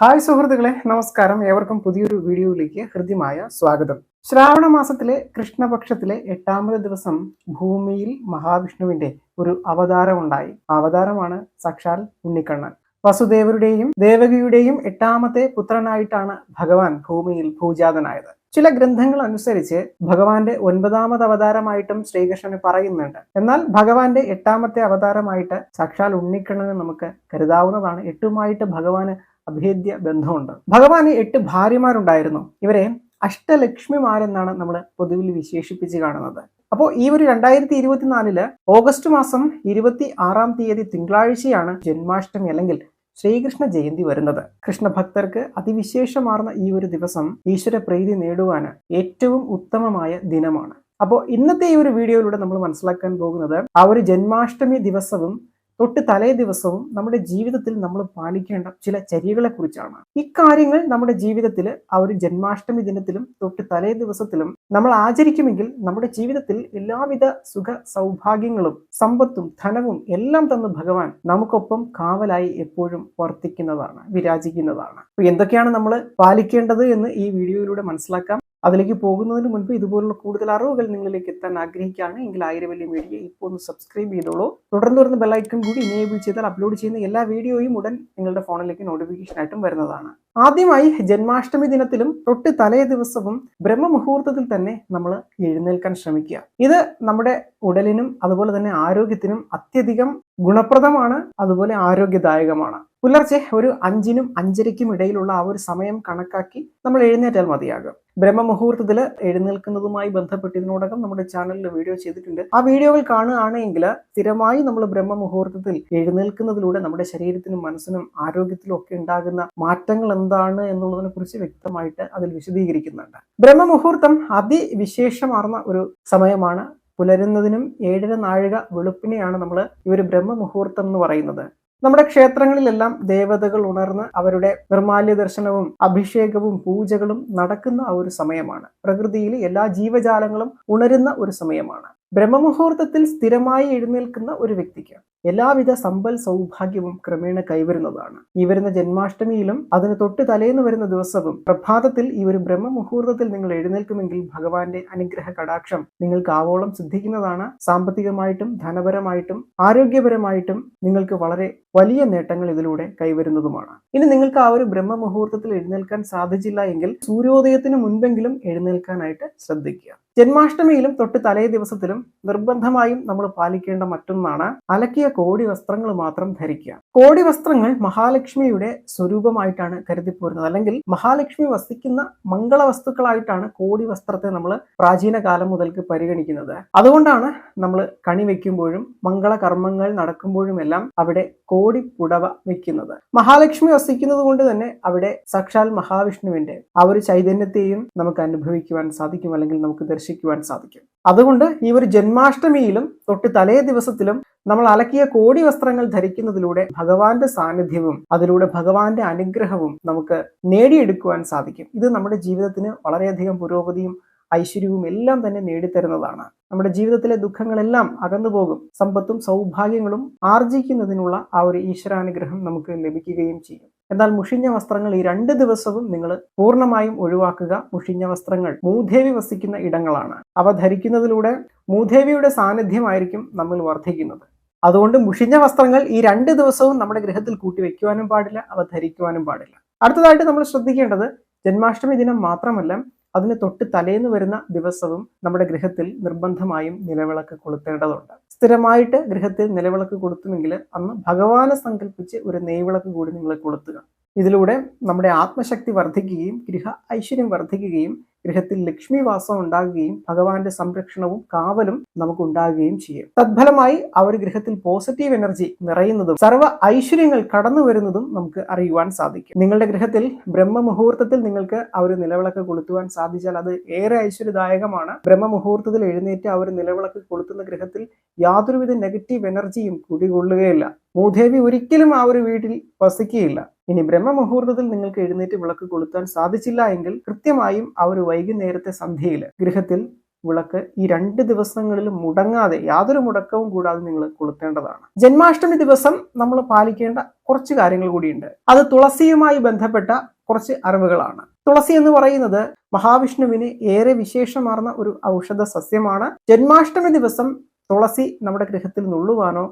Hi സുഹൃത്തുക്കളെ നമസ്കാരം. ഏവർക്കും പുതിയൊരു വീഡിയോയിലേക്ക് ഹൃദ്യമായ സ്വാഗതം. ശ്രാവണ മാസത്തിലെ കൃഷ്ണപക്ഷത്തിലെ എട്ടാമത് ദിവസം ഭൂമിയിൽ മഹാവിഷ്ണുവിന്റെ ഒരു അവതാരം ഉണ്ടായി. ആ അവതാരമാണ് സാക്ഷാൽ ഉണ്ണിക്കണ്ണൻ. വസുദേവരുടെയും ദേവകിയുടെയും എട്ടാമത്തെ പുത്രനായിട്ടാണ് ഭഗവാൻ ഭൂമിയിൽ ഭൂജാതനായത്. ചില ഗ്രന്ഥങ്ങൾ അനുസരിച്ച് ഭഗവാന്റെ ഒൻപതാമത് അവതാരമായിട്ടും ശ്രീകൃഷ്ണന് പറയുന്നുണ്ട്. എന്നാൽ ഭഗവാന്റെ എട്ടാമത്തെ അവതാരമായിട്ട് സാക്ഷാൽ ഉണ്ണിക്കണ്ണനെ നമുക്ക് കരുതാവുന്നതാണ്. എട്ടുമായിട്ട് ഭഗവാന് അഭേദ്യ ബന്ധമുണ്ട്. ഭഗവാന് എട്ട് ഭാര്യമാരുണ്ടായിരുന്നു. ഇവരെ അഷ്ടലക്ഷ്മിമാരെന്നാണ് നമ്മൾ പൊതുവിൽ വിശേഷിപ്പിച്ച് കാണുന്നത്. അപ്പോൾ ഈ ഒരു രണ്ടായിരത്തി ഇരുപത്തിനാലിൽ ഓഗസ്റ്റ് മാസം ഇരുപത്തി ആറാം തീയതി തിങ്കളാഴ്ചയാണ് ജന്മാഷ്ടമി അല്ലെങ്കിൽ ശ്രീകൃഷ്ണ ജയന്തി വരുന്നത്. കൃഷ്ണഭക്തർക്ക് അതിവിശേഷമാർന്ന ഈ ഒരു ദിവസം ഈശ്വര പ്രീതി നേടുവാന് ഏറ്റവും ഉത്തമമായ ദിനമാണ്. അപ്പോൾ ഇന്നത്തെ ഈ ഒരു വീഡിയോയിലൂടെ നമ്മൾ മനസ്സിലാക്കാൻ പോകുന്നത് ആ ഒരു ജന്മാഷ്ടമി ദിവസവും തൊട്ട് തലേ ദിവസവും നമ്മുടെ ജീവിതത്തിൽ നമ്മൾ പാലിക്കേണ്ട ചില ചര്യകളെ കുറിച്ചാണ് ഇക്കാര്യങ്ങൾ നമ്മുടെ ജീവിതത്തിൽ ആ ഒരു ജന്മാഷ്ടമി ദിനത്തിലും തൊട്ട് തലേ ദിവസത്തിലും നമ്മൾ ആചരിക്കുമെങ്കിൽ നമ്മുടെ ജീവിതത്തിൽ എല്ലാവിധ സുഖ സൗഭാഗ്യങ്ങളും സമ്പത്തും ധനവും എല്ലാം തന്ന് ഭഗവാൻ നമുക്കൊപ്പം കാവലായി എപ്പോഴും വർത്തിക്കുന്നതാണ് വിരാജിക്കുന്നതാണ്. എന്തൊക്കെയാണ് നമ്മൾ പാലിക്കേണ്ടത് എന്ന് ഈ വീഡിയോയിലൂടെ മനസ്സിലാക്കാം. അതിലേക്ക് പോകുന്നതിന് മുൻപ് ഇതുപോലുള്ള കൂടുതൽ അറിവുകൾ നിങ്ങളിലേക്ക് എത്താൻ ആഗ്രഹിക്കുകയാണ്. എങ്കിൽ ആയിരം വലിയ മീഡിയ ഇപ്പോൾ ഒന്ന് സബ്സ്ക്രൈബ് ചെയ്തോളൂ. തുടർന്ന് വരുന്ന ബെല്ലൈക്കൺ കൂടി ഇനേബിൾ ചെയ്താൽ അപ്ലോഡ് ചെയ്യുന്ന എല്ലാ വീഡിയോയും ഉടൻ നിങ്ങളുടെ ഫോണിലേക്ക് നോട്ടിഫിക്കേഷൻ ആയിട്ടും വരുന്നതാണ്. ആദ്യമായി ജന്മാഷ്ടമി ദിനത്തിലും തൊട്ട് തലേ ദിവസവും ബ്രഹ്മമുഹൂർത്തത്തിൽ തന്നെ നമ്മൾ എഴുന്നേൽക്കാൻ ശ്രമിക്കുക. ഇത് നമ്മുടെ ഉടലിനും അതുപോലെ തന്നെ ആരോഗ്യത്തിനും അത്യധികം ഗുണപ്രദമാണ് അതുപോലെ ആരോഗ്യദായകമാണ്. പുലർച്ചെ ഒരു അഞ്ചിനും അഞ്ചരയ്ക്കും ഇടയിലുള്ള ആ ഒരു സമയം കണക്കാക്കി നമ്മൾ എഴുന്നേറ്റാൽ മതിയാകും. ബ്രഹ്മമുഹൂർത്തത്തിൽ എഴുന്നേൽക്കുന്നതുമായി ബന്ധപ്പെട്ട് ഇതിനോടകം നമ്മുടെ ചാനലിൽ വീഡിയോ ചെയ്തിട്ടുണ്ട്. ആ വീഡിയോകൾ കാണുകയാണെങ്കിൽ സ്ഥിരമായി നമ്മൾ ബ്രഹ്മമുഹൂർത്തത്തിൽ എഴുന്നേൽക്കുന്നതിലൂടെ നമ്മുടെ ശരീരത്തിനും മനസ്സിനും ആരോഗ്യത്തിലും ഒക്കെ ഉണ്ടാകുന്ന മാറ്റങ്ങൾ എന്താണ് എന്നുള്ളതിനെ കുറിച്ച് വ്യക്തമായിട്ട് അതിൽ വിശദീകരിക്കുന്നുണ്ട്. ബ്രഹ്മമുഹൂർത്തം അതിവിശേഷമാർന്ന ഒരു സമയമാണ്. പുലരുന്നതിനും ഏഴര നാഴിക വെളുപ്പിനെയാണ് നമ്മൾ ഈ ഒരു ബ്രഹ്മമുഹൂർത്തം എന്ന് പറയുന്നത്. നമ്മുടെ ക്ഷേത്രങ്ങളിലെല്ലാം ദേവതകൾ ഉണർന്ന് അവരുടെ നിർമാല്യ ദർശനവും അഭിഷേകവും പൂജകളും നടക്കുന്ന ആ ഒരു സമയമാണ്. പ്രകൃതിയിലെ എല്ലാ ജീവജാലങ്ങളും ഉണരുന്ന ഒരു സമയമാണ്. ബ്രഹ്മമുഹൂർത്തത്തിൽ സ്ഥിരമായി എഴുന്നേൽക്കുന്ന ഒരു വ്യക്തിക്ക് എല്ലാവിധ സമ്പൽ സൗഭാഗ്യവും ക്രമേണ കൈവരുന്നതാണ്. ഈ വരുന്ന ജന്മാഷ്ടമിയിലും അതിന് തൊട്ട് തലേന്ന് വരുന്ന ദിവസവും പ്രഭാതത്തിൽ ഈ ഒരു ബ്രഹ്മമുഹൂർത്തത്തിൽ നിങ്ങൾ എഴുന്നേൽക്കുമെങ്കിൽ ഭഗവാന്റെ അനുഗ്രഹ കടാക്ഷം നിങ്ങൾക്ക് ആവോളം സിദ്ധിക്കുന്നതാണ്. സാമ്പത്തികമായിട്ടും ധനപരമായിട്ടും ആരോഗ്യപരമായിട്ടും നിങ്ങൾക്ക് വളരെ വലിയ നേട്ടങ്ങൾ ഇതിലൂടെ കൈവരുന്നതുമാണ്. ഇനി നിങ്ങൾക്ക് ആ ഒരു ബ്രഹ്മമുഹൂർത്തത്തിൽ എഴുന്നേൽക്കാൻ സാധിച്ചില്ല എങ്കിൽ സൂര്യോദയത്തിന് മുൻപെങ്കിലും എഴുന്നേൽക്കാനായിട്ട് ശ്രദ്ധിക്കുക. ജന്മാഷ്ടമിയിലും തൊട്ട് തലേ ദിവസത്തിലും നിർബന്ധമായും നമ്മൾ പാലിക്കേണ്ട മറ്റൊന്നാണ് അലക്കിയ കോടി വസ്ത്രങ്ങൾ മാത്രം ധരിക്കുക. കോടി വസ്ത്രങ്ങൾ മഹാലക്ഷ്മിയുടെ സ്വരൂപമായിട്ടാണ് കരുതിപ്പോരുന്നത്. അല്ലെങ്കിൽ മഹാലക്ഷ്മി വസിക്കുന്ന മംഗള വസ്തുക്കളായിട്ടാണ് കോടി വസ്ത്രത്തെ നമ്മൾ പ്രാചീന കാലം മുതൽക്ക് പരിഗണിക്കുന്നത്. അതുകൊണ്ടാണ് നമ്മൾ കണി വെക്കുമ്പോഴും മംഗള കർമ്മങ്ങൾ നടക്കുമ്പോഴും എല്ലാം അവിടെ കോടി പുടവ വെക്കുന്നത് മഹാലക്ഷ്മി വസിക്കുന്നത് കൊണ്ട് തന്നെ അവിടെ സാക്ഷാൽ മഹാവിഷ്ണുവിന്റെ ആ ഒരു ചൈതന്യത്തെയും നമുക്ക് അനുഭവിക്കുവാൻ സാധിക്കും. അല്ലെങ്കിൽ നമുക്ക് ദർശിക്കുവാൻ സാധിക്കും. അതുകൊണ്ട് ഈ ഒരു ജന്മാഷ്ടമിയിലും തൊട്ട് തലേ ദിവസത്തിലും നമ്മൾ അലക്കിയ കോടി വസ്ത്രങ്ങൾ ധരിക്കുന്നതിലൂടെ ഭഗവാന്റെ സാന്നിധ്യവും അതിലൂടെ ഭഗവാന്റെ അനുഗ്രഹവും നമുക്ക് നേടിയെടുക്കുവാൻ സാധിക്കും. ഇത് നമ്മുടെ ജീവിതത്തിന് വളരെയധികം പുരോഗതിയും ഐശ്വര്യവും എല്ലാം തന്നെ നേടിത്തരുന്നതാണ്. നമ്മുടെ ജീവിതത്തിലെ ദുഃഖങ്ങളെല്ലാം അകന്നു പോകും സമ്പത്തും സൗഭാഗ്യങ്ങളും ആർജിക്കുന്നതിനുള്ള ആ ഒരു ഈശ്വരാനുഗ്രഹം നമുക്ക് ലഭിക്കുകയും ചെയ്യും. എന്നാൽ മുഷിഞ്ഞ വസ്ത്രങ്ങൾ ഈ രണ്ട് ദിവസവും നിങ്ങൾ പൂർണമായും ഒഴിവാക്കുക. മുഷിഞ്ഞ വസ്ത്രങ്ങൾ മൂധേവി വസിക്കുന്ന ഇടങ്ങളാണ്. അവ ധരിക്കുന്നതിലൂടെ മൂധേവിയുടെ സാന്നിധ്യമായിരിക്കും നമ്മൾ വർദ്ധിക്കുന്നത്. അതുകൊണ്ട് മുഷിഞ്ഞ വസ്ത്രങ്ങൾ ഈ രണ്ട് ദിവസവും നമ്മുടെ ഗൃഹത്തിൽ കൂട്ടിവെക്കുവാനും പാടില്ല അവ ധരിക്കുവാനും പാടില്ല. അടുത്തതായിട്ട് നമ്മൾ ശ്രദ്ധിക്കേണ്ടത് ജന്മാഷ്ടമി ദിനം മാത്രമല്ല അതിന് തൊട്ട് തലേന്ന് വരുന്ന ദിവസവും നമ്മുടെ ഗൃഹത്തിൽ നിർബന്ധമായും നിലവിളക്ക് കൊളുത്തേണ്ടതുണ്ട്. സ്ഥിരമായിട്ട് ഗൃഹത്തിൽ നിലവിളക്ക് കൊളുത്തുമെങ്കിൽ അന്ന് ഭഗവാനെ സങ്കല്പിച്ച് ഒരു നെയ്വിളക്ക് കൂടി നിങ്ങൾ കൊളുത്തുക. ഇതിലൂടെ നമ്മുടെ ആത്മശക്തി വർദ്ധിക്കുകയും ഗൃഹ ഐശ്വര്യം വർദ്ധിക്കുകയും ഗൃഹത്തിൽ ലക്ഷ്മി വാസം ഉണ്ടാകുകയും ഭഗവാന്റെ സംരക്ഷണവും കാവലും നമുക്ക് ഉണ്ടാകുകയും ചെയ്യും. തത്ഫലമായി ആ ഒരു ഗൃഹത്തിൽ പോസിറ്റീവ് എനർജി നിറയുന്നതും സർവ ഐശ്വര്യങ്ങൾ കടന്നു വരുന്നതും നമുക്ക് അറിയുവാൻ സാധിക്കും. നിങ്ങളുടെ ഗൃഹത്തിൽ ബ്രഹ്മമുഹൂർത്തത്തിൽ നിങ്ങൾക്ക് ആ ഒരു നിലവിളക്ക് കൊളുത്തുവാൻ സാധിച്ചാൽ അത് ഏറെ ഐശ്വര്യദായകമാണ്. ബ്രഹ്മമുഹൂർത്തത്തിൽ എഴുന്നേറ്റ് ആ ഒരു നിലവിളക്ക് കൊളുത്തുന്ന ഗൃഹത്തിൽ യാതൊരുവിധ നെഗറ്റീവ് എനർജിയും കുടികൊള്ളുകയില്ല. മൂദേവി ഒരിക്കലും ആ ഒരു വീട്ടിൽ വസിക്കുകയില്ല. ഇനി ബ്രഹ്മമുഹൂർത്തത്തിൽ നിങ്ങൾക്ക് എഴുന്നേറ്റ് വിളക്ക് കൊളുത്താൻ സാധിച്ചില്ല എങ്കിൽ കൃത്യമായും ആ ഒരു വൈകുന്നേരത്തെ സന്ധ്യയിൽ ഗൃഹത്തിൽ വിളക്ക് ഈ രണ്ട് ദിവസങ്ങളിൽ മുടങ്ങാതെ യാതൊരു മുടക്കവും കൂടാതെ നിങ്ങൾ കൊളുത്തേണ്ടതാണ്. ജന്മാഷ്ടമി ദിവസം നമ്മൾ പാലിക്കേണ്ട കുറച്ച് കാര്യങ്ങൾ കൂടിയുണ്ട്. അത് തുളസിയുമായി ബന്ധപ്പെട്ട കുറച്ച് അറിവുകളാണ്. തുളസി എന്ന് പറയുന്നത് മഹാവിഷ്ണുവിന് ഏറെ വിശേഷമാർന്ന ഒരു ഔഷധ സസ്യമാണ്. ജന്മാഷ്ടമി ദിവസം തുളസി നമ്മുടെ ഗൃഹത്തിൽ നുള്ളുവാനോ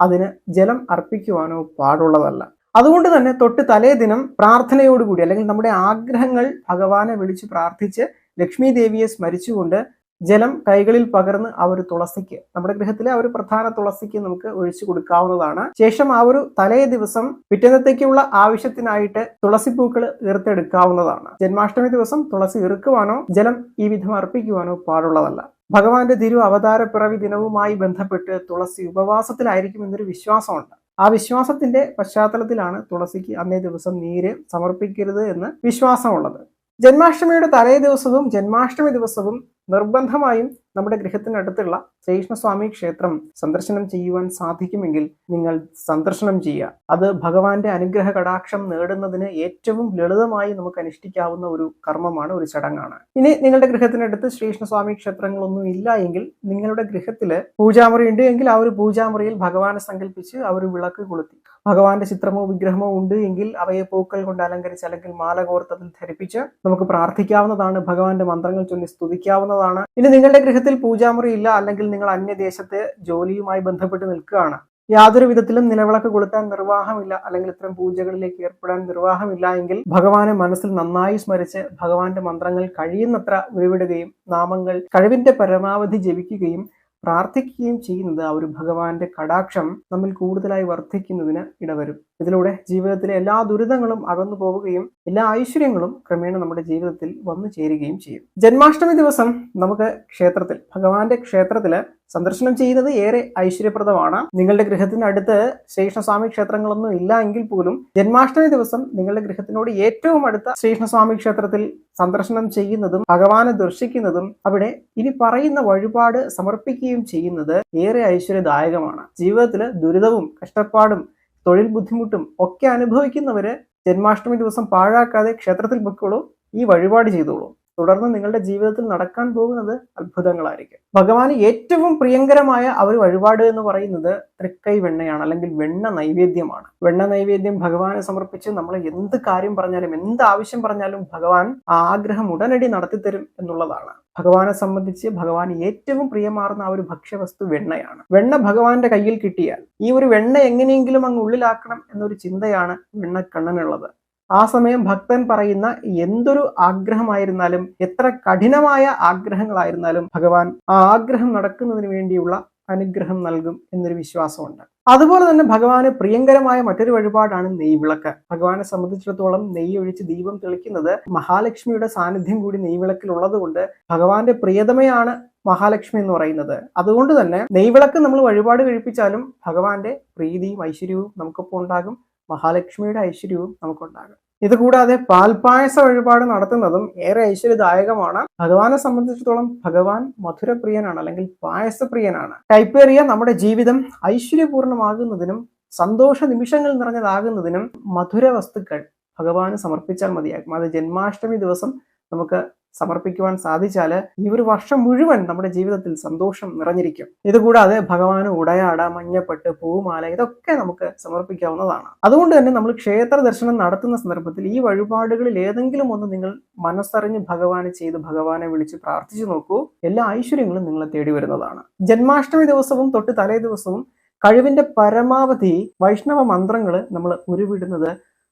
അതിന് ജലം അർപ്പിക്കുവാനോ പാടുള്ളതല്ല. അതുകൊണ്ട് തന്നെ തൊട്ട് തലേ ദിനം പ്രാർത്ഥനയോടുകൂടി അല്ലെങ്കിൽ നമ്മുടെ ആഗ്രഹങ്ങൾ ഭഗവാനെ വിളിച്ച് പ്രാർത്ഥിച്ച് ലക്ഷ്മി ദേവിയെ സ്മരിച്ചുകൊണ്ട് ജലം കൈകളിൽ പകർന്ന് ആ ഒരു തുളസിക്ക് നമ്മുടെ ഗൃഹത്തിലെ ആ ഒരു പ്രധാന തുളസിക്ക് നമുക്ക് ഒഴിച്ചു കൊടുക്കാവുന്നതാണ്. ശേഷം ആ ഒരു തലേ ദിവസം പിറ്റേന്നത്തേക്കുള്ള ആവശ്യത്തിനായിട്ട് തുളസി തുളസിപ്പൂക്കൾ ഈർത്തെടുക്കാവുന്നതാണ്. ജന്മാഷ്ടമി ദിവസം തുളസി ഇറുക്കുവാനോ ജലം ഈ വിധം അർപ്പിക്കുവാനോ പാടുള്ളതല്ല. ഭഗവാന്റെ തിരു അവതാര പിറവി ദിനവുമായി ബന്ധപ്പെട്ട് തുളസി ഉപവാസത്തിലായിരിക്കും എന്നൊരു വിശ്വാസമുണ്ട്. ആ വിശ്വാസത്തിന്റെ പശ്ചാത്തലത്തിലാണ് തുളസിക്ക് അന്നേ ദിവസം നീര് സമർപ്പിക്കരുത് എന്ന് വിശ്വാസമുള്ളത്. ജന്മാഷ്ടമിയുടെ തലേ ദിവസവും ജന്മാഷ്ടമി ദിവസവും നിർബന്ധമായും നമ്മുടെ ഗൃഹത്തിനടുത്തുള്ള ശ്രീകൃഷ്ണസ്വാമി ക്ഷേത്രം സന്ദർശനം ചെയ്യുവാൻ സാധിക്കുമെങ്കിൽ നിങ്ങൾ സന്ദർശനം ചെയ്യുക. അത് ഭഗവാന്റെ അനുഗ്രഹ കടാക്ഷം നേടുന്നതിന് ഏറ്റവും ലളിതമായി നമുക്ക് അനുഷ്ഠിക്കാവുന്ന ഒരു കർമ്മമാണ് ഒരു ചടങ്ങാണ്. ഇനി നിങ്ങളുടെ ഗൃഹത്തിനടുത്ത് ശ്രീകൃഷ്ണസ്വാമി ക്ഷേത്രങ്ങളൊന്നും ഇല്ല എങ്കിൽ നിങ്ങളുടെ ഗൃഹത്തിൽ പൂജാമുറി ഉണ്ട് എങ്കിൽ ആ ഒരു പൂജാമുറിയിൽ ഭഗവാനെ സങ്കല്പിച്ച് ആ ഒരു വിളക്ക് കൊളുത്തി. ഭഗവാന്റെ ചിത്രമോ വിഗ്രഹമോ ഉണ്ട് എങ്കിൽ അവയെ പൂക്കൾ കൊണ്ട് അലങ്കരിച്ച് അല്ലെങ്കിൽ മാല കോർത്തതിൽ ധരിപ്പിച്ച് നമുക്ക് പ്രാർത്ഥിക്കാവുന്നതാണ് ഭഗവാന്റെ മന്ത്രങ്ങൾ ചൊല്ലി സ്തുതിക്കാവുന്നതാണ്. ഇനി നിങ്ങളുടെ ഗൃഹത്തിൽ പൂജാമുറി ഇല്ല അല്ലെങ്കിൽ നിങ്ങൾ അന്യദേശത്തെ ജോലിയുമായി ബന്ധപ്പെട്ട് നിൽക്കുകയാണ്. യാതൊരു വിധത്തിലും നിലവിളക്ക് കൊളുത്താൻ നിർവാഹമില്ല അല്ലെങ്കിൽ ഇത്തരം പൂജകളിലേക്ക് ഏർപ്പെടാൻ നിർവാഹമില്ല എങ്കിൽ ഭഗവാനെ മനസ്സിൽ നന്നായി സ്മരിച്ച് ഭഗവാന്റെ മന്ത്രങ്ങൾ കഴിയുന്നത്ര ഉരുവിടുകയും നാമങ്ങൾ കഴിവിന്റെ പരമാവധി ജപിക്കുകയും പ്രാർത്ഥിക്കുകയും ചെയ്യുന്നത് ആ ഒരു ഭഗവാന്റെ കടാക്ഷം നമ്മിൽ കൂടുതലായി വർദ്ധിക്കുന്നതിന് ഇടവരും. ഇതിലൂടെ ജീവിതത്തിലെ എല്ലാ ദുരിതങ്ങളും അകന്നു പോവുകയും എല്ലാ ഐശ്വര്യങ്ങളും ക്രമേണ നമ്മുടെ ജീവിതത്തിൽ വന്നു ചേരുകയും ചെയ്യും. ജന്മാഷ്ടമി ദിവസം നമുക്ക് ക്ഷേത്രത്തിൽ ഭഗവാന്റെ ക്ഷേത്രത്തിൽ സന്ദർശനം ചെയ്യുന്നത് ഏറെ ഐശ്വര്യപ്രദമാണ്. നിങ്ങളുടെ ഗൃഹത്തിനടുത്ത് ശ്രീകൃഷ്ണസ്വാമി ക്ഷേത്രങ്ങളൊന്നും ഇല്ല എങ്കിൽ പോലും ജന്മാഷ്ടമി ദിവസം നിങ്ങളുടെ ഗൃഹത്തിനോട് ഏറ്റവും അടുത്ത ശ്രീകൃഷ്ണസ്വാമി ക്ഷേത്രത്തിൽ സന്ദർശനം ചെയ്യുന്നതും ഭഗവാനെ ദർശിക്കുന്നതും അവിടെ ഇനി പറയുന്ന വഴിപാട് സമർപ്പിക്കുകയും ചെയ്യുന്നത് ഏറെ ഐശ്വര്യദായകമാണ്. ജീവിതത്തിൽ ദുരിതവും കഷ്ടപ്പാടും തൊഴിൽ ബുദ്ധിമുട്ടും ഒക്കെ അനുഭവിക്കുന്നവര് ജന്മാഷ്ടമി ദിവസം പാഴാക്കാതെ ക്ഷേത്രത്തിൽ പൊക്കോളൂ ഈ വഴിപാട് ചെയ്തോളൂ. തുടർന്ന് നിങ്ങളുടെ ജീവിതത്തിൽ നടക്കാൻ പോകുന്നത് അത്ഭുതങ്ങളായിരിക്കും. ഭഗവാന് ഏറ്റവും പ്രിയങ്കരമായ ഒരു വഴിപാട് എന്ന് പറയുന്നത് തൃക്കൈ വെണ്ണയാണ് അല്ലെങ്കിൽ വെണ്ണ നൈവേദ്യമാണ്. വെണ്ണ നൈവേദ്യം ഭഗവാനെ സമർപ്പിച്ച് നമ്മൾ എന്ത് കാര്യം പറഞ്ഞാലും എന്ത് ആവശ്യം പറഞ്ഞാലും ഭഗവാൻ ആ ആഗ്രഹം ഉടനടി നടത്തിത്തരും എന്നുള്ളതാണ്. ഭഗവാനെ സംബന്ധിച്ച് ഭഗവാൻ ഏറ്റവും പ്രിയമാർന്ന ആ ഒരു ഭക്ഷ്യവസ്തു വെണ്ണയാണ്. വെണ്ണ ഭഗവാന്റെ കയ്യിൽ കിട്ടിയാൽ ഈ ഒരു വെണ്ണ എങ്ങനെയെങ്കിലും അങ്ങ് ഉള്ളിലാക്കണം എന്നൊരു ചിന്തയാണ് വെണ്ണക്കണ്ണനുള്ളത്. ആ സമയം ഭക്തൻ പറയുന്ന എന്തൊരു ആഗ്രഹമായിരുന്നാലും എത്ര കഠിനമായ ആഗ്രഹങ്ങളായിരുന്നാലും ഭഗവാൻ ആ ആഗ്രഹം നടക്കുന്നതിന് വേണ്ടിയുള്ള അനുഗ്രഹം നൽകും എന്നൊരു വിശ്വാസമുണ്ട്. അതുപോലെ തന്നെ ഭഗവാന് പ്രിയങ്കരമായ മറ്റൊരു വഴിപാടാണ് നെയ് വിളക്ക് ഭഗവാനെ സംബന്ധിച്ചിടത്തോളം നെയ്യ് ഒഴിച്ച് ദീപം തെളിക്കുന്നത് മഹാലക്ഷ്മിയുടെ സാന്നിധ്യം കൂടി നെയ് നെയ്വിളക്കിൽ ഉള്ളതുകൊണ്ട് ഭഗവാന്റെ പ്രിയതമയാണ് മഹാലക്ഷ്മി എന്ന് പറയുന്നത്. അതുകൊണ്ട് തന്നെ നെയ്വിളക്ക് നമ്മൾ വഴിപാട് കഴിപ്പിച്ചാലും ഭഗവാന്റെ പ്രീതിയും ഐശ്വര്യവും നമുക്കൊപ്പം ഉണ്ടാകും. മഹാലക്ഷ്മിയുടെ ഐശ്വര്യവും നമുക്കുണ്ടാകും. ഇതുകൂടാതെ പാൽപായസ വഴിപാട് നടത്തുന്നതും ഏറെ ഐശ്വര്യദായകമാണ്. ഭഗവാനെ സംബന്ധിച്ചിടത്തോളം ഭഗവാൻ മധുരപ്രിയനാണ് അല്ലെങ്കിൽ പായസപ്രിയനാണ്. കൈപ്പേറിയ നമ്മുടെ ജീവിതം ഐശ്വര്യപൂർണമാകുന്നതിനും സന്തോഷ നിമിഷങ്ങൾ നിറഞ്ഞതാകുന്നതിനും മധുര വസ്തുക്കൾ ഭഗവാന് സമർപ്പിച്ചാൽ മതിയാകും. അത് ജന്മാഷ്ടമി ദിവസം നമുക്ക് സമർപ്പിക്കുവാൻ സാധിച്ചാൽ ഈ ഒരു വർഷം മുഴുവൻ നമ്മുടെ ജീവിതത്തിൽ സന്തോഷം നിറഞ്ഞിരിക്കും. ഇതുകൂടാതെ ഭഗവാന് ഉടയാട മഞ്ഞപ്പെട്ട് പൂമാല ഇതൊക്കെ നമുക്ക് സമർപ്പിക്കാവുന്നതാണ്. അതുകൊണ്ട് തന്നെ നമ്മൾ ക്ഷേത്ര ദർശനം നടത്തുന്ന സന്ദർഭത്തിൽ ഈ വഴിപാടുകളിൽ ഏതെങ്കിലും ഒന്ന് നിങ്ങൾ മനസ്സറിഞ്ഞ് ഭഗവാനെ ചെയ്ത് ഭഗവാനെ വിളിച്ച് പ്രാർത്ഥിച്ചു നോക്കൂ. എല്ലാ ഐശ്വര്യങ്ങളും നിങ്ങളെ തേടി വരുന്നതാണ്. ജന്മാഷ്ടമി ദിവസവും തൊട്ട് തലേ ദിവസവും കഴിവിന്റെ പരമാവധി വൈഷ്ണവ മന്ത്രങ്ങൾ നമ്മൾ ഉരുവിടുന്നത്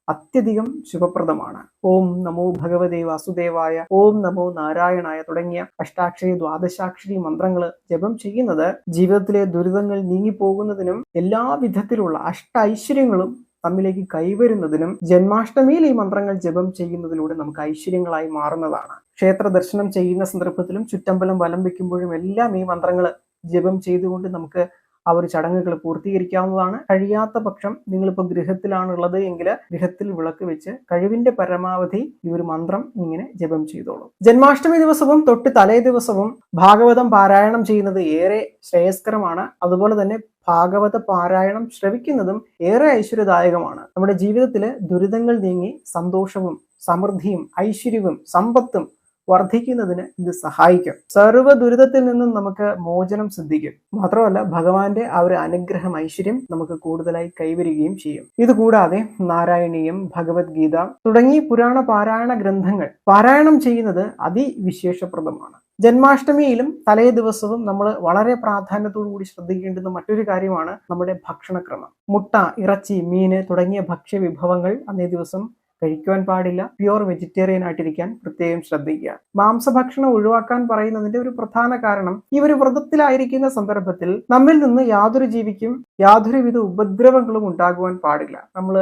അത്യധികം ശുഭപ്രദമാണ്. ഓം നമോ ഭഗവതേ വാസുദേവായ ഓം നമോ നാരായണായ തുടങ്ങിയ അഷ്ടാക്ഷരി ദ്വാദശാക്ഷരി മന്ത്രങ്ങൾ ജപം ചെയ്യുന്നത് ജീവിതത്തിലെ ദുരിതങ്ങൾ നീങ്ങിപ്പോകുന്നതിനും എല്ലാ വിധത്തിലുള്ള അഷ്ട ഐശ്വര്യങ്ങളും തമ്മിലേക്ക് കൈവരുന്നതിനും ജന്മാഷ്ടമിയിൽ ഈ മന്ത്രങ്ങൾ ജപം ചെയ്യുന്നതിലൂടെ നമുക്ക് ഐശ്വര്യങ്ങളായി മാറുന്നതാണ്. ക്ഷേത്ര ദർശനം ചെയ്യുന്ന സന്ദർഭത്തിലും ചുറ്റമ്പലം വലം വെക്കുമ്പോഴും എല്ലാം ഈ മന്ത്രങ്ങൾ ജപം ചെയ്തുകൊണ്ട് നമുക്ക് ആ ഒരു ചടങ്ങുകൾ പൂർത്തീകരിക്കാവുന്നതാണ്. കഴിയാത്ത പക്ഷം നിങ്ങളിപ്പോൾ ഗൃഹത്തിലാണുള്ളത് എങ്കിൽ ഗൃഹത്തിൽ വിളക്ക് വെച്ച് കഴിവിന്റെ പരമാവധി ഈ ഒരു മന്ത്രം ഇങ്ങനെ ജപം ചെയ്തോളൂ. ജന്മാഷ്ടമി ദിവസവും തൊട്ട് തലേ ദിവസവും ഭാഗവതം പാരായണം ചെയ്യുന്നത് ഏറെ ശ്രേയസ്കരമാണ്. അതുപോലെ തന്നെ ഭാഗവത പാരായണം ശ്രവിക്കുന്നതും ഏറെ ഐശ്വര്യദായകമാണ്. നമ്മുടെ ജീവിതത്തിലെ ദുരിതങ്ങൾ നീങ്ങി സന്തോഷവും സമൃദ്ധിയും ഐശ്വര്യവും സമ്പത്തും വർദ്ധിക്കുന്നതിന് ഇത് സഹായിക്കും. സർവ ദുരിതത്തിൽ നിന്നും നമുക്ക് മോചനം സിദ്ധിക്കും. മാത്രമല്ല ഭഗവാന്റെ ആ ഒരു അനുഗ്രഹം ഐശ്വര്യം നമുക്ക് കൂടുതലായി കൈവരികയും ചെയ്യും. ഇതുകൂടാതെ നാരായണീയം ഭഗവത്ഗീത തുടങ്ങി പുരാണ പാരായണ ഗ്രന്ഥങ്ങൾ പാരായണം ചെയ്യുന്നത് അതിവിശേഷപ്രദമാണ്. ജന്മാഷ്ടമിയിലും തലേ ദിവസവും നമ്മൾ വളരെ പ്രാധാന്യത്തോടു കൂടി ശ്രദ്ധിക്കേണ്ടുന്ന മറ്റൊരു കാര്യമാണ് നമ്മുടെ ഭക്ഷണക്രമം. മുട്ട ഇറച്ചി മീന് തുടങ്ങിയ ഭക്ഷ്യവിഭവങ്ങൾ അന്നേ ദിവസം കഴിക്കുവാൻ പാടില്ല. പ്യുവർ വെജിറ്റേറിയൻ ആയിട്ടിരിക്കാൻ പ്രത്യേകം ശ്രദ്ധിക്കുക. മാംസഭക്ഷണം ഒഴിവാക്കാൻ പറയുന്നതിന്റെ ഒരു പ്രധാന കാരണം ഈ ഒരു വ്രതത്തിലായിരിക്കുന്ന സന്ദർഭത്തിൽ നമ്മിൽ നിന്ന് യാതൊരു ജീവിക്കും യാതൊരുവിധ ഉപദ്രവങ്ങളും ഉണ്ടാകുവാൻ പാടില്ല. നമ്മൾ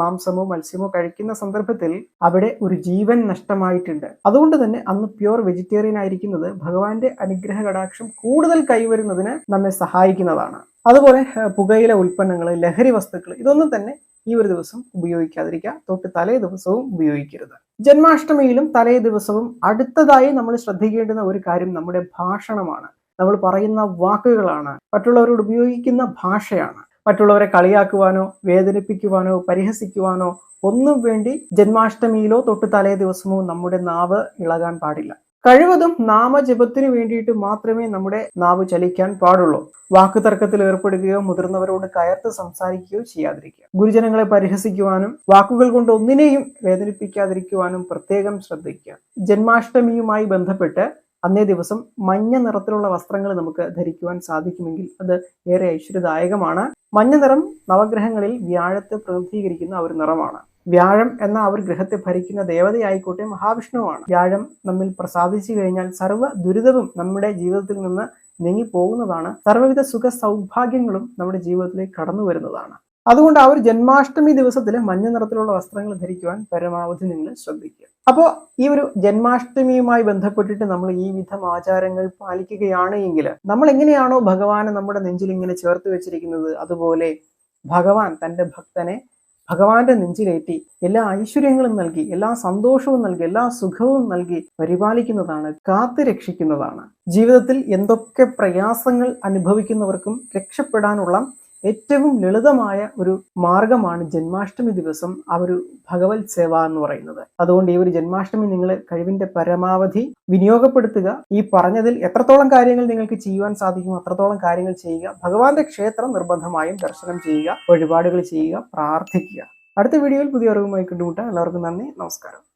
മാംസമോ മത്സ്യമോ കഴിക്കുന്ന സന്ദർഭത്തിൽ അവിടെ ഒരു ജീവൻ നഷ്ടമായിട്ടുണ്ട്. അതുകൊണ്ട് തന്നെ അന്ന് പ്യുവർ വെജിറ്റേറിയൻ ആയിരിക്കുന്നത് ഭഗവാന്റെ അനുഗ്രഹ കടാക്ഷം കൂടുതൽ കൈവരുന്നതിന് നമ്മെ സഹായിക്കുന്നതാണ്. അതുപോലെ പുകയില ഉൽപ്പന്നങ്ങൾ ലഹരി വസ്തുക്കൾ ഇതൊന്നും തന്നെ ഈ ഒരു ദിവസം ഉപയോഗിക്കാതിരിക്കുക തൊട്ട് തലേ ദിവസവും ഉപയോഗിക്കരുത്. ജന്മാഷ്ടമിയിലും തലേ ദിവസവും അടുത്തതായി നമ്മൾ ശ്രദ്ധിക്കേണ്ടുന്ന ഒരു കാര്യം നമ്മുടെ ഭാഷണമാണ്. നമ്മൾ പറയുന്ന വാക്കുകളാണ്. മറ്റുള്ളവരോട് ഉപയോഗിക്കുന്ന ഭാഷയാണ്. മറ്റുള്ളവരെ കളിയാക്കുവാനോ വേദനിപ്പിക്കുവാനോ പരിഹസിക്കുവാനോ ഒന്നും വേണ്ടി ജന്മാഷ്ടമിയിലോ തൊട്ട് തലേ ദിവസമോ നമ്മുടെ നാവ് ഇളകാൻ പാടില്ല. കഴിവതും നാമജപത്തിന് വേണ്ടിയിട്ട് മാത്രമേ നമ്മുടെ നാവ് ചലിക്കാൻ പാടുള്ളൂ. വാക്കുതർക്കത്തിൽ ഏർപ്പെടുകയോ മുതിർന്നവരോട് കയർത്ത് സംസാരിക്കുകയോ ചെയ്യാതിരിക്കുക. ഗുരുജനങ്ങളെ പരിഹസിക്കുവാനും വാക്കുകൾ കൊണ്ട് ഒന്നിനെയും വേദനിപ്പിക്കാതിരിക്കുവാനും പ്രത്യേകം ശ്രദ്ധിക്കുക. ജന്മാഷ്ടമിയുമായി ബന്ധപ്പെട്ട് അന്നേ ദിവസം മഞ്ഞ നിറത്തിലുള്ള വസ്ത്രങ്ങൾ നമുക്ക് ധരിക്കുവാൻ സാധിക്കുമെങ്കിൽ അത് ഏറെ ഐശ്വര്യദായകമാണ്. മഞ്ഞ നിറം നവഗ്രഹങ്ങളിൽ വ്യാഴത്തെ പ്രതിനിധീകരിക്കുന്ന ഒരു നിറമാണ്. വ്യാഴം എന്ന ഒരു ഗ്രഹത്തെ ഭരിക്കുന്ന ദേവതയായിക്കോട്ടെ മഹാവിഷ്ണുവാണ്. വ്യാഴം നമ്മിൽ പ്രസാദിച്ചു കഴിഞ്ഞാൽ സർവ ദുരിതവും നമ്മുടെ ജീവിതത്തിൽ നിന്ന് നീങ്ങിപ്പോകുന്നതാണ്. സർവവിധ സുഖ സൗഭാഗ്യങ്ങളും നമ്മുടെ ജീവിതത്തിലേക്ക് കടന്നു വരുന്നതാണ് അതുകൊണ്ട് ആ ഒരു ജന്മാഷ്ടമി ദിവസത്തിൽ മഞ്ഞ നിറത്തിലുള്ള വസ്ത്രങ്ങൾ ധരിക്കുവാൻ പരമാവധി നിങ്ങൾ ശ്രദ്ധിക്കുക. അപ്പോൾ ഈ ഒരു ജന്മാഷ്ടമിയുമായി ബന്ധപ്പെട്ടിട്ട് നമ്മൾ ഈ വിധം ആചാരങ്ങൾ പാലിക്കുകയാണ് എങ്കിൽ നമ്മൾ എങ്ങനെയാണോ ഭഗവാനെ നമ്മുടെ നെഞ്ചിൽ ഇങ്ങനെ ചേർത്ത് വെച്ചിരിക്കുന്നത് അതുപോലെ ഭഗവാൻ തന്റെ ഭക്തനെ ഭഗവാന്റെ നെഞ്ചിലേറ്റി എല്ലാ ഐശ്വര്യങ്ങളും നൽകി എല്ലാ സന്തോഷവും നൽകി എല്ലാ സുഖവും നൽകി പരിപാലിക്കുന്നതാണ് കാത്തു രക്ഷിക്കുന്നതാണ്. ജീവിതത്തിൽ എന്തൊക്കെ പ്രയാസങ്ങൾ അനുഭവിക്കുന്നവർക്കും രക്ഷപ്പെടാനുള്ള ഏറ്റവും ലളിതമായ ഒരു മാർഗമാണ് ജന്മാഷ്ടമി ദിവസം ആ ഒരു ഭഗവത് സേവ എന്ന് പറയുന്നത്. അതുകൊണ്ട് ഈ ഒരു ജന്മാഷ്ടമി നിങ്ങൾ കഴിവിന്റെ പരമാവധി വിനിയോഗപ്പെടുത്തുക. ഈ പറഞ്ഞതിൽ എത്രത്തോളം കാര്യങ്ങൾ നിങ്ങൾക്ക് ചെയ്യുവാൻ സാധിക്കും അത്രത്തോളം കാര്യങ്ങൾ ചെയ്യുക. ഭഗവാന്റെ ക്ഷേത്രം നിർബന്ധമായും ദർശനം ചെയ്യുക. വഴിപാടുകൾ ചെയ്യുക. പ്രാർത്ഥിക്കുക. അടുത്ത വീഡിയോയിൽ പുതിയ അറിവുമായി കണ്ടുമുട്ടാം എല്ലാവർക്കും നന്ദി. നമസ്കാരം.